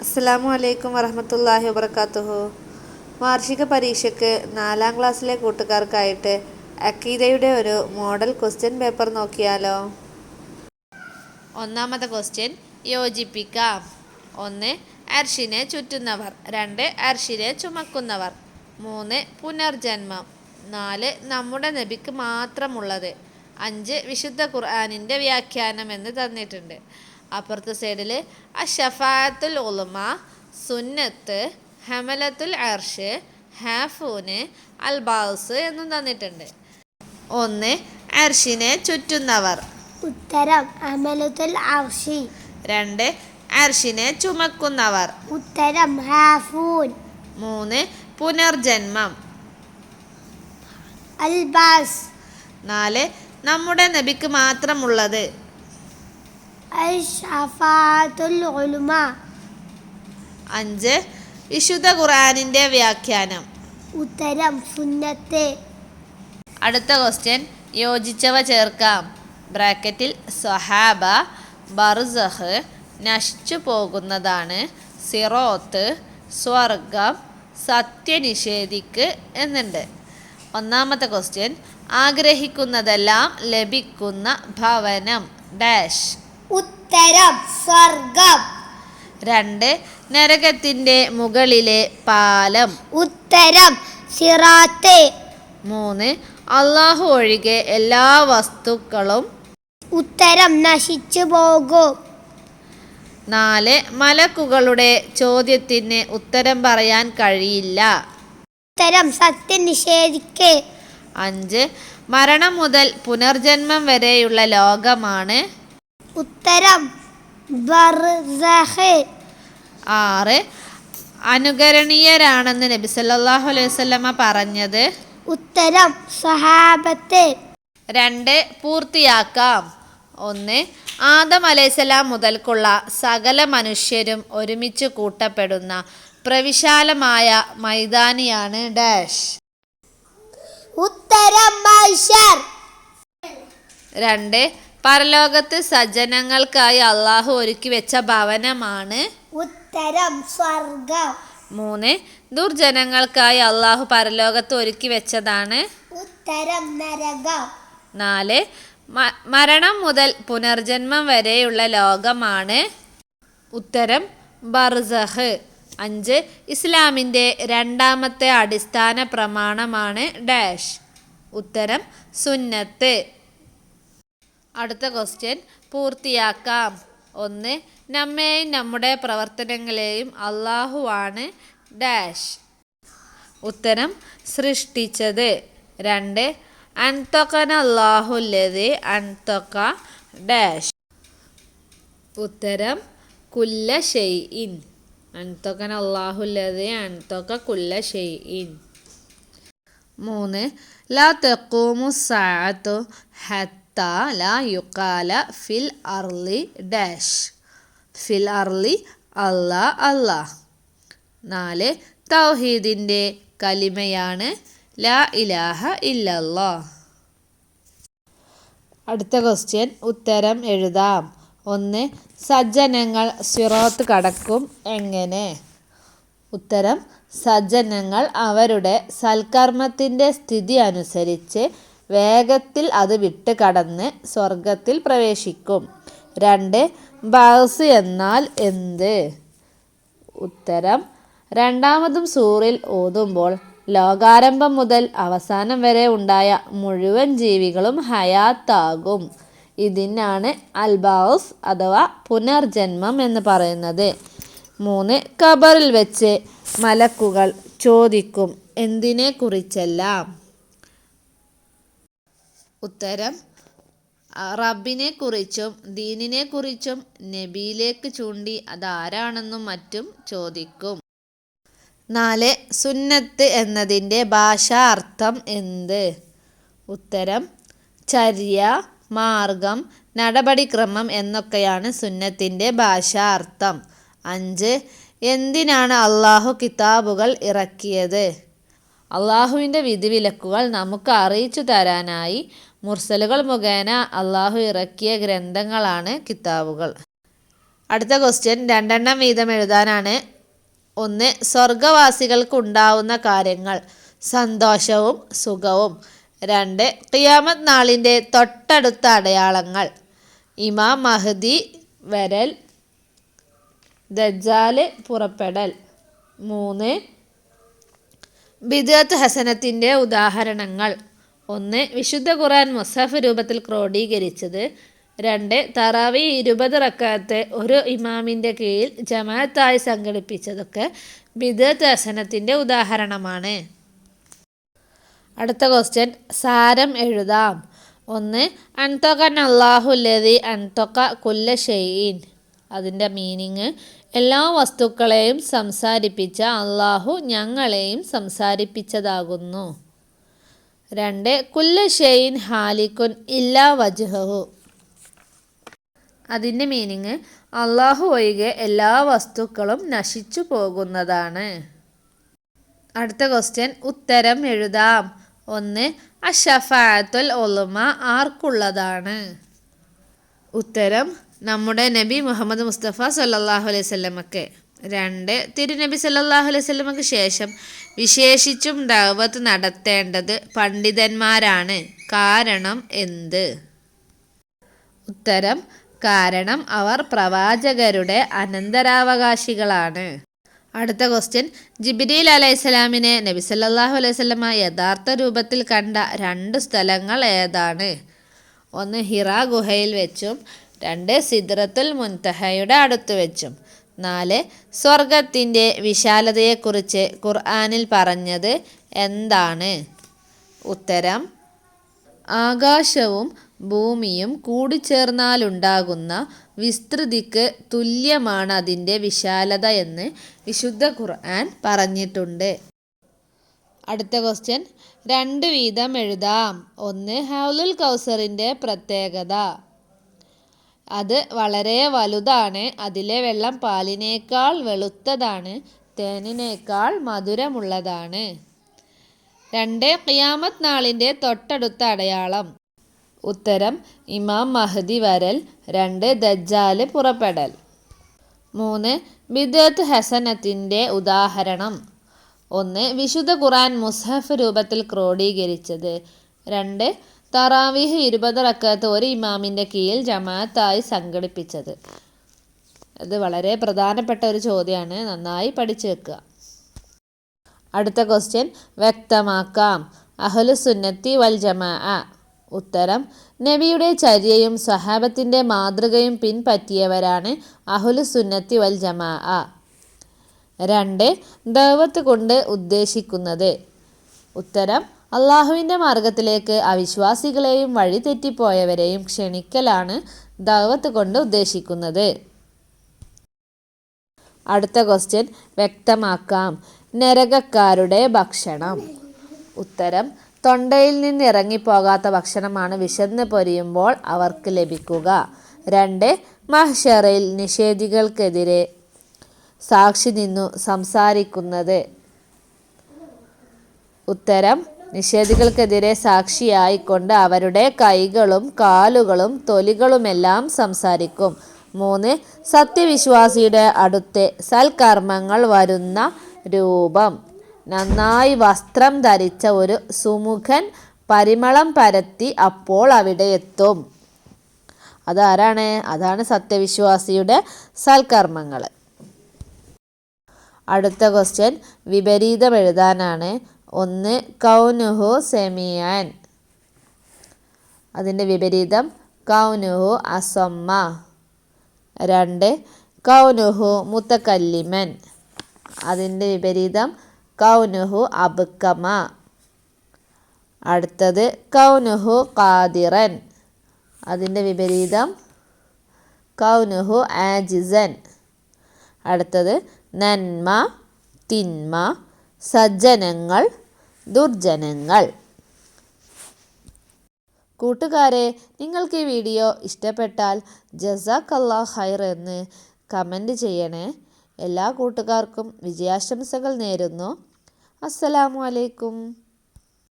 അസ്സലാമു അലൈക്കും വറഹമത്തല്ലാഹി വബർക്കാത്തുഹു വാർഷിക പരീക്ഷയ്ക്ക് നാലാം ക്ലാസ്സിലെ കൂട്ടുകാർക്കായിട്ട് അക്കീദയുടെ ഒരു മോഡൽ ക്വസ്റ്റ്യൻ പേപ്പർ നോക്കിയാലോ? ഒന്നാമത്തെ ക്വസ്റ്റ്യൻ യോജിപ്പിക്കാം. ഒന്ന് അർഷിനെ ചുറ്റുന്നവർ. രണ്ട് അർഷിനെ ചുമക്കുന്നവർ. മൂന്ന് പുനർജന്മം. നാല് നമ്മുടെ നബിക്ക് മാത്രമുള്ളത്. അഞ്ച് വിശുദ്ധ ഖുർആാനിന്റെ വ്യാഖ്യാനം എന്ന് തന്നിട്ടുണ്ട്. അപ്പുറത്തെ സൈഡിൽ അഷഫാത്തുൽ ഉലമ സുന്നത്ത് ഹമലത്തുൽ അർഷ് ഹാഫൂന് അൽബാസ് എന്നും തന്നിട്ടുണ്ട്. ഒന്ന് അർഷിനെ ചുറ്റുന്നവർ. ഉത്തരം അമലത്തുൽ അർഷി. രണ്ട് അർഷിനെ ചുമക്കുന്നവർ. ഉത്തരം ഹാഫൂൻ. മൂന്ന് പുനർജന്മം. അൽബാസ്. നാല് നമ്മുടെ നബിക്ക് മാത്രമുള്ളത്. അൽ അഞ്ച്. വിശുദ്ധ ഖുറാനിന്റെ വ്യാഖ്യാനം. ഉത്തരം സുന്നത്തെ. അടുത്ത ക്വസ്റ്റ്യൻ യോജിച്ചവ ചേർക്കാം. ബ്രാക്കറ്റിൽ സ്വഹാബ ബർസഹ് നശിച്ചു പോകുന്നതാണ്. സിറോത്ത് സ്വർഗം സത്യനിഷേധിക്ക് എന്നുണ്ട്. ഒന്നാമത്തെ ക്വസ്റ്റ്യൻ ആഗ്രഹിക്കുന്നതെല്ലാം ലഭിക്കുന്ന ഭവനം ഡാഷ്. ഉത്തരം സ്വർഗം. രണ്ട് നരകത്തിന്റെ മുകളിലെ പാലം. ഉത്തരം സിറാത്ത്. മൂന്ന് അള്ളാഹു ഒഴികെ എല്ലാ വസ്തുക്കളും ഉത്തരം നശിച്ചു പോകും. നാല് മലക്കുകളുടെ ചോദ്യത്തിന് ഉത്തരം പറയാൻ കഴിയില്ല. ഉത്തരം സത്യനിഷേധിക്ക് അഞ്ച് മരണം മുതൽ പുനർജന്മം വരെയുള്ള ലോകമാണ്. ഉത്തരം. ആറ്. അനുകരണീയരാണെന്ന് നബി സല്ലാഹു അലൈഹി പറഞ്ഞത്. ഉത്തരം സഹാബത്തെ. രണ്ട് പൂർത്തിയാക്കാം. ഒന്ന് ആദം അലൈഹിസ്സലാം മുതൽക്കുള്ള സകല മനുഷ്യരും ഒരുമിച്ച് കൂട്ടപ്പെടുന്ന പ്രവിശാലമായ മൈതാനിയാണ് ഡാഷ്. ഉത്തരം രണ്ട് പരലോകത്ത് സജ്ജനങ്ങൾക്കായി അള്ളാഹു ഒരുക്കി വെച്ച ഭവനമാണ് ഉത്തരം സ്വർഗം. മൂന്ന് ദുർജനങ്ങൾക്കായി അള്ളാഹു പരലോകത്ത് ഒരുക്കി വെച്ചതാണ് ഉത്തരം നരകം. നാല് മരണം മുതൽ പുനർജന്മം വരെയുള്ള ലോകമാണ് ഉത്തരം ബർസഹ്. അഞ്ച് ഇസ്ലാമിന്റെ രണ്ടാമത്തെ അടിസ്ഥാന പ്രമാണമാണ് ഡാഷ്. ഉത്തരം സുന്നത്ത്. അടുത്ത ക്വസ്റ്റ്യൻ പൂർത്തിയാക്കാം. ഒന്ന് നമ്മെയും നമ്മുടെ പ്രവർത്തനങ്ങളെയും അള്ളാഹുവാണ് ഡാഷ് ഉത്തരം സൃഷ്ടിച്ചത്. രണ്ട് അൻതൊക്കന അള്ളാഹുല്ലത് അൻതൊക്ക ഡാഷ് ഉത്തരം കുല്ല ഷെയ്ഇൻ അൻതൊക്കന അള്ളാഹുല്ലത് അൻതൊക്ക കുല്ല ഷെയ് ഇൻ മൂന്ന് ലാ തെക്കൂമു സാത്തു ഹത്ത ലാ യുക്കാല ഫിൽ അർലി ഡാഷ്. ഫിൽ അർലി അല്ല അല്ല നാല് തൗഹീദിന്റെ കലിമയാണ് ലാ ഇലാഹ ഇല്ലല്ലാ. അടുത്ത ക്വസ്റ്റ്യൻ ഉത്തരം എഴുതാം. ഒന്ന് സജ്ജനങ്ങൾ സിറോത്ത് കടക്കും എങ്ങനെ? ഉത്തരം സജ്ജനങ്ങൾ അവരുടെ സൽക്കർമ്മത്തിന്റെ സ്ഥിതി അനുസരിച്ച് വേഗത്തിൽ അത് വിട്ട് കടന്ന് സ്വർഗത്തിൽ പ്രവേശിക്കും. രണ്ട് ബാസ് എന്നാൽ എന്ത്? ഉത്തരം രണ്ടാമതും സൂറിൽ ഓതുമ്പോൾ ലോകാരംഭം മുതൽ അവസാനം വരെ ഉണ്ടായ മുഴുവൻ ജീവികളും ഹയാത്താകും. ഇതിനാണ് അൽബാസ് അഥവാ പുനർജന്മം എന്ന് പറയുന്നത്. മൂന്ന് കബറിൽ വെച്ച് മലക്കുകൾ ചോദിക്കും എന്തിനെ കുറിച്ചെല്ലാം ഉത്തരം റബ്ബിനെക്കുറിച്ചും ദീനിനെക്കുറിച്ചും കുറിച്ചും ദീനിനെ കുറിച്ചും നബിയിലേക്ക് ചൂണ്ടി അതാരാണെന്നും മറ്റും ചോദിക്കും. നാല് സുന്നത്ത് എന്നതിന്റെ ഭാഷാ അർത്ഥം എന്ത്? ഉത്തരം ചര്യ മാർഗം നടപടിക്രമം എന്നൊക്കെയാണ് സുന്നത്തിന്റെ ഭാഷാ അർത്ഥം അഞ്ച് എന്തിനാണ് അള്ളാഹു കിതാബുകൾ ഇറക്കിയത്? അള്ളാഹുവിന്റെ വിധിവിലക്കുകൾ നമുക്ക് അറിയിച്ചു തരാനായി മുർസലുകൾ മുഖേന അള്ളാഹു ഇറക്കിയ ഗ്രന്ഥങ്ങളാണ് കിതാബുകൾ. അടുത്ത ക്വസ്റ്റ്യൻ രണ്ടെണ്ണം വീതം എഴുതാനാണ്. ഒന്ന് സ്വർഗവാസികൾക്കുണ്ടാവുന്ന കാര്യങ്ങൾ സന്തോഷവും സുഖവും. രണ്ട് ഖിയാമത് നാളിന്റെ തൊട്ടടുത്ത അടയാളങ്ങൾ ഇമാം മഹദി വരൽ ദജാൽ പുറപ്പെടൽ. മൂന്ന് ബിദത്ത് ഹസനത്തിന്റെ ഉദാഹരണങ്ങൾ ഒന്ന് വിശുദ്ധ ഖുറാൻ മുസാഫ് രൂപത്തിൽ ക്രോഡീകരിച്ചത്. രണ്ട് തറാവി ഇരുപത് റക്കാത്ത് ഒരു ഇമാമിന്റെ കീഴിൽ ജമാഅത്തായി സംഘടിപ്പിച്ചതൊക്കെ ബിദത്ത് ഹസനത്തിന്റെ ഉദാഹരണമാണ്. അടുത്ത ക്വസ്റ്റ്യൻ സാരം എഴുതാം. ഒന്ന് അൻതൊക്കൻ അള്ളാഹുല്ലതി അൻതൊക്ക കുല്ല ഷെയ്ൻ അതിന്റെ മീനിങ് എല്ലാ വസ്തുക്കളെയും സംസാരിപ്പിച്ച അള്ളാഹു ഞങ്ങളെയും സംസാരിപ്പിച്ചതാകുന്നു. രണ്ട് കുല്ല ഷെയ്ൻ ഹാലിക്കുൻ ഇല്ലാ വജുഹു അതിന്റെ മീനിങ് അള്ളാഹു ഒഴികെ എല്ലാ വസ്തുക്കളും നശിച്ചു പോകുന്നതാണ്. അടുത്ത ക്വസ്റ്റ്യൻ ഉത്തരം എഴുതാം. ഒന്ന് അഷഫാത്തുൽ ഒലുമ ആർക്കുള്ളതാണ്? ഉത്തരം നമ്മുടെ നബി മുഹമ്മദ് മുസ്തഫ സല്ലാഹു അലൈഹി സ്വല്ലമക്ക് രണ്ട്. തിരുനബി സല്ലാഹു അലൈഹി സ്വല്ലമക്ക് ശേഷം വിശേഷിച്ചും ദാവത്ത് നടത്തേണ്ടത് പണ്ഡിതന്മാരാണ്. കാരണം എന്ത്? ഉത്തരം കാരണം അവർ പ്രവാചകരുടെ അനന്തരാവകാശികളാണ്. അടുത്ത ക്വസ്റ്റ്യൻ ജിബിരിൽ അലൈഹിസ്സലാമിനെ നബി സല്ലല്ലാഹു അലൈഹി വസല്ലമ യഥാർത്ഥ രൂപത്തിൽ കണ്ട രണ്ട് സ്ഥലങ്ങൾ ഏതാണ്? ഒന്ന് ഹിറ ഗുഹയിൽ വെച്ചും രണ്ട് സിദ്രത്തുൽ മുൻതഹയുടെ അടുത്ത് വെച്ചും. നാല് സ്വർഗത്തിന്റെ വിശാലതയെക്കുറിച്ച് ഖുർആാനിൽ പറഞ്ഞത് എന്താണ്? ഉത്തരം ആകാശവും ഭൂമിയും കൂടിച്ചേർന്നാലുണ്ടാകുന്ന വിസ്തൃതിക്ക് തുല്യമാണ് അതിന്റെ വിശാലത എന്ന് വിശുദ്ധ ഖുർആൻ പറഞ്ഞിട്ടുണ്ട്. അടുത്ത ക്വസ്റ്റ്യൻ രണ്ട് വീതം എഴുതാം. ഒന്ന് ഹൗലുൽ കൗസറിന്റെ പ്രത്യേകത. അത് വളരെ വലുതാണ്. അതിലെ വെള്ളം പാലിനേക്കാൾ വെളുത്തതാണ്. തേനിനേക്കാൾ മധുരമുള്ളതാണ്. രണ്ട് ഖിയാമത്ത് നാളിന്റെ തൊട്ടടുത്ത അടയാളം. ഉത്തരം ഇമാം മഹദി വരൽ. രണ്ട് ദജ്ജാൽ പുറപ്പെടൽ. മൂന്ന് ബിദത്ത് ഹസനത്തിന്റെ ഉദാഹരണം. ഒന്ന് വിശുദ്ധ ഖുറാൻ മുസ്ഹഫ് രൂപത്തിൽ ക്രോഡീകരിച്ചത്. രണ്ട് തറാവീഹ് ഇരുപത് റക്കത്ത് ഒരു ഇമാമിന്റെ കീഴിൽ ജമാഅത്തായി സംഘടിപ്പിച്ചത്. അത് വളരെ പ്രധാനപ്പെട്ട ഒരു ചോദ്യമാണ് നന്നായി പഠിച്ചു വെക്കുക. അടുത്ത ക്വസ്റ്റ്യൻ വ്യക്തമാക്കാം. അഹ്ലു സുന്നത്തി വൽ ജമാ ഉത്തരം നബിയുടെ ചര്യയും സഹാബത്തിന്റെ മാതൃകയും പിൻപറ്റിയവരാണ് അഹുലു സുന്നത്തി വൽ ജമാ രണ്ട് ദൈവത്ത് കൊണ്ട് ഉദ്ദേശിക്കുന്നത്. ഉത്തരം അള്ളാഹുവിന്റെ മാർഗത്തിലേക്ക് അവിശ്വാസികളെയും വഴിതെറ്റിപ്പോയവരെയും ക്ഷണിക്കലാണ് ദൗവത്ത് കൊണ്ട് ഉദ്ദേശിക്കുന്നത്. അടുത്ത ക്വസ്റ്റ്യൻ വ്യക്തമാക്കാം. നരകക്കാരുടെ ഭക്ഷണം. ഉത്തരം തൊണ്ടയിൽ നിന്ന് ഇറങ്ങിപ്പോകാത്ത ഭക്ഷണമാണ് വിശന്ന് പൊരിയുമ്പോൾ അവർക്ക് ലഭിക്കുക. രണ്ട് മഹ്ഷറയിൽ നിഷേധികൾക്കെതിരെ സാക്ഷി നിന്നു സംസാരിക്കുന്നത്. ഉത്തരം നിഷേധികൾക്കെതിരെ സാക്ഷിയായിക്കൊണ്ട് അവരുടെ കൈകളും കാലുകളും തൊലികളുമെല്ലാം സംസാരിക്കും. മൂന്ന് സത്യവിശ്വാസിയുടെ അടുത്ത് സൽക്കർമ്മങ്ങൾ വരുന്ന രൂപം. നന്നായി വസ്ത്രം ധരിച്ച ഒരു സുമുഖൻ പരിമളം പരത്തി അപ്പോൾ അവിടെ എത്തും. അതാരാണ്? അതാണ് സത്യവിശ്വാസിയുടെ സൽക്കർമ്മങ്ങൾ. അടുത്ത ക്വസ്റ്റ്യൻ വിപരീതം എഴുതാനാണ്. ഒന്ന് കൗനുഹു സെമിയാൻ. അതിന്റെ വിപരീതം കൗനുഹു അസമ്മ. രണ്ട് കൗനുഹു മുത്തക്കല്ലിമൻ. അതിന്റെ വിപരീതം കൗനുഹു അബുക്കമ അടുത്തത് കൗനുഹു ഖാദിറൻ. അതിന്റെ വിപരീതം കൗനുഹു ആജിസൻ. അടുത്തത് നന്മ തിന്മ സജ്ജനങ്ങൾ ദുർജനങ്ങൾ. കൂട്ടുകാരെ നിങ്ങൾക്ക് ഈ വീഡിയോ ഇഷ്ടപ്പെട്ടാൽ ജസാക്കല്ലാ ഹൈർ എന്ന് കമന്റ് ചെയ്യണേ. എല്ലാ കൂട്ടുകാർക്കും വിജയാശംസകൾ നേരുന്നു. അസ്സലാമു അലൈക്കും.